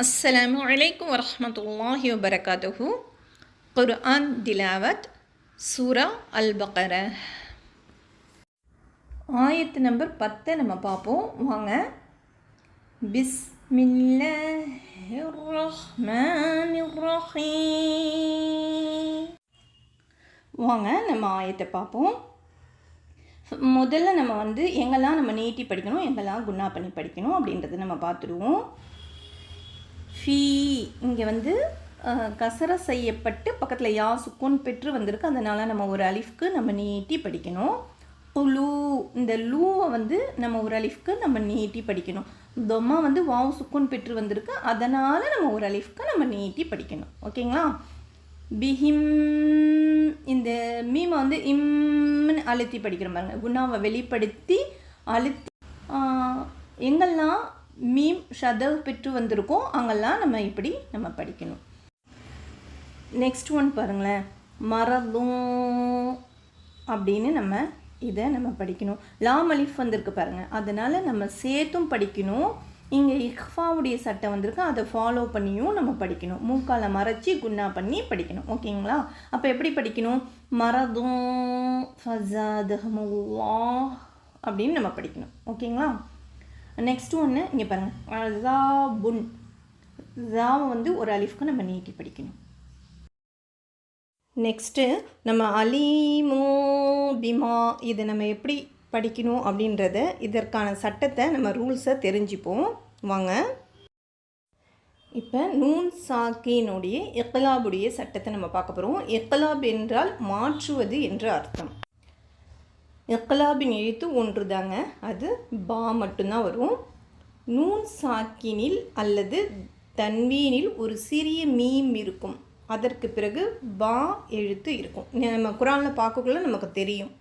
அஸ்ஸலாமு அலைக்கும் வரஹமத்துல்லாஹி வபரகாத்துஹு குர்ஆன் திலாவத் சூரா அல் பக்கர ஆயத்து நம்பர் பத்தை நம்ம பார்ப்போம். வாங்க. பிஸ்மில்லாஹி ரஹ்மானிர் ரஹீம் வாங்க நம்ம ஆயத்தை பார்ப்போம். முதல்ல நம்ம வந்து எங்கெல்லாம் நம்ம நீட்டி படிக்கணும் எங்கெல்லாம் குண்ணா பண்ணி படிக்கணும் அப்படின்றத நம்ம பார்த்துருவோம் ஃபீ இங்கே வந்து கசர செய்யப்பட்டு பக்கத்தில் யா சுக்கோன் பெற்று வந்திருக்கு. அதனால் நம்ம ஒரு அலிஃப்க்கு நம்ம நீட்டி படிக்கணும். லூ இந்த லூவை வந்து நம்ம ஒரு அலிஃப்க்கு நம்ம நீட்டி படிக்கணும். தொம்மா வந்து வாவ் சுக்கோன் பெற்று வந்திருக்கு. அதனால் நம்ம ஒரு அலிஃப்க்கு நம்ம நீட்டி படிக்கணும். ஓகேங்களா? பிஹிம் இந்த மீமை வந்து இம்னு அழுத்தி படிக்கிற பாருங்க. குணாவை வெளிப்படுத்தி அழுத்தி எங்கெல்லாம் மீம் ஷதவ் பெற்று வந்திருக்கோம். அங்கெல்லாம் நம்ம இப்படி நம்ம படிக்கணும். நெக்ஸ்ட் ஒன் பாருங்களேன். மரதும் அப்படின்னு நம்ம இதை நம்ம படிக்கணும். லாம் அலிஃப் வந்திருக்கு பாருங்கள் அதனால் நம்ம சேர்த்தும் படிக்கணும். இங்கே இஹ்ஃபாவுடைய சட்டம் வந்திருக்கு. அதை ஃபாலோ பண்ணியும் நம்ம படிக்கணும். மூக்கால மறைச்சி குன்னா பண்ணி படிக்கணும். ஓகேங்களா அப்போ எப்படி படிக்கணும்? மரதும் ஃபசாதஹமுல்லா அப்படின்னு நம்ம படிக்கணும். ஓகேங்களா நெக்ஸ்ட் ஒன்று இங்கே பாருங்கள் ஜா புன். ஜாவை வந்து ஒரு அலிஃப்க்கு நம்ம நீட்டி படிக்கணும். நெக்ஸ்ட்டு நம்ம அலீமோ பிமா இதை நம்ம எப்படி படிக்கணும் அப்படின்றத இதற்கான சட்டத்தை நம்ம ரூல்ஸை தெரிஞ்சுப்போம். வாங்க. இப்போ நூன் சாக்கினுடைய எக்கலாபுடைய சட்டத்தை நம்ம பார்க்க போகிறோம் எக்கலாப் என்றால் மாற்றுவது என்று அர்த்தம். எக்கலாபின் எழுத்து ஒன்று தாங்க அது பா மட்டும்தான் வரும். நூன் சாக்கினில் அல்லது தன்வீனில் ஒரு சிறிய மீம் இருக்கும். அதற்கு பிறகு பா எழுத்து இருக்கும். நம்ம குரானில் பார்க்கக்குள்ள நமக்கு தெரியும்.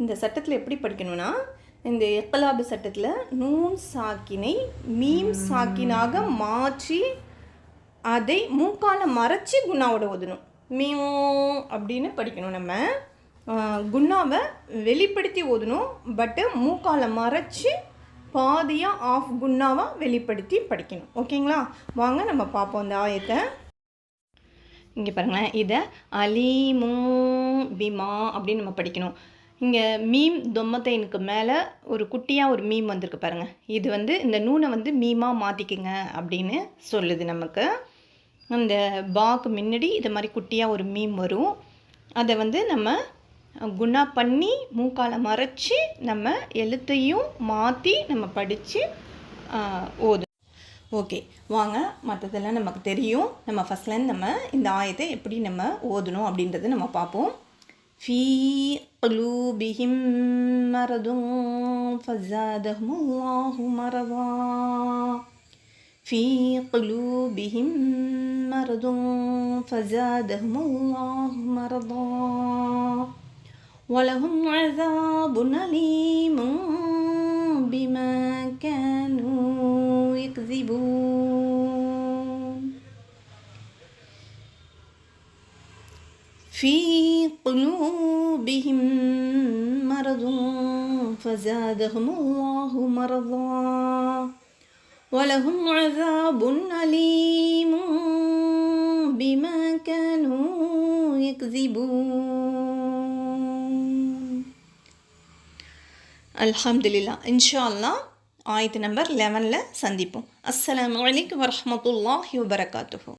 இந்த சட்டத்தில் எப்படி படிக்கணும்னா இந்த எக்கலாபு சட்டத்தில் நூன் சாக்கினை மீம் சாக்கினாக மாற்றி அதை மூக்கால மறைச்சி குணாவோட ஓதணும். மீம் அப்படின்னு படிக்கணும் நம்ம. குண்ணாவை வெளிப்படுத்தி ஓதணும் பட்டு மூக்கால மறைச்சி பாதியாக ஆஃப் குண்ணாவாக வெளிப்படுத்தி படிக்கணும். ஓகேங்களா? வாங்க நம்ம பார்ப்போம் அந்த ஆயத்தை. இங்கே பாருங்களேன். இதை அலீமூ பிமா அப்படின்னு நம்ம படிக்கணும். இங்கே மீம் தொம்மத்தைனுக்கு மேலே ஒரு குட்டியாக ஒரு மீம் வந்திருக்கு பாருங்கள் இது வந்து இந்த நூனை வந்து மீமாக மாற்றிக்குங்க அப்படின்னு சொல்லுது நமக்கு. அந்த பாக்கு முன்னாடி இது மாதிரி குட்டியாக ஒரு மீம் வரும். அதை வந்து நம்ம குணா பண்ணி மூக்கால மறைச்சி நம்ம எழுத்தையும் மாற்றி நம்ம படித்து ஓது ஓகே வாங்க மற்றதெல்லாம் நமக்கு தெரியும் நம்ம ஃபஸ்ட்லேருந்து நம்ம இந்த ஆயத்தை எப்படி நம்ம ஓதணும் அப்படின்றத நம்ம பார்ப்போம் ஃபீ قلوبهم مرض فزادهم الله مرضا في قلوبهم مرض فزادهم الله مرضا ولهم عذاب أليم بما كانوا يكذبون. في قلوبهم مرض فزادهم الله مرضا. ولهم عذاب أليم بما كانوا يكذبون. அல்ஹம்துலில்லா இன்ஷா அல்லா ஆயத்து நம்பர் லெவனில் சந்திப்போம் அஸ்லாம் வலைக்கம் வரமத்துல்லாஹி வபரகாத்துஹூ